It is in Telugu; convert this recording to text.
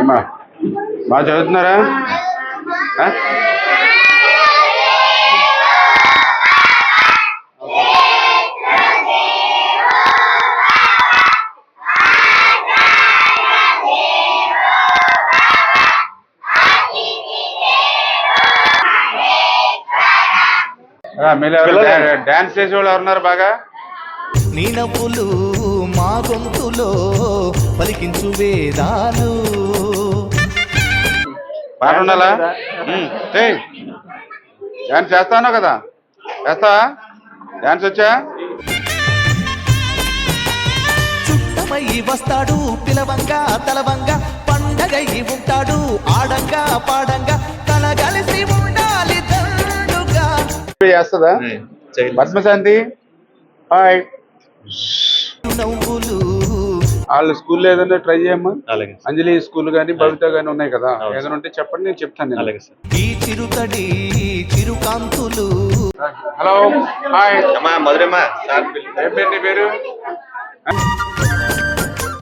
అమ్మా బాగా చదువుతున్నారా? డాన్స్ చేసే వాళ్ళు ఎవరున్నారు బాగా? నీ నవ్వులు మా గొంతులో పలికించు వేదాలు. పాట ఉండాలా? ఉమ్, చేయి డాన్స్ చేస్తాను కదా. చేస్తావా డాన్స్ వచ్చా? చుట్టమై వస్తాడు పిలవంగా తలవంగా పండగై ఉంటాడు ఆడంగా పాడంగా కలగలిసి ఉండాలి దండుగా. చేస్తుందా? పద్మశాంతి. హాయ్ నవ్వులు వాళ్ళ స్కూల్లో ఏదైనా ట్రై చేయమ్మా అంజలి స్కూల్ కానీ భవిత కానీ ఉన్నాయి కదా. ఏదైనా ఉంటే చెప్పండి నేను చెప్తాను నేను. అలాగే సార్. ఈ చిరుతడి చిరుకాంతులు. హలో హాయ్ అమ్మా మధురమ్మ. ఏం పేరు నీ పేరు?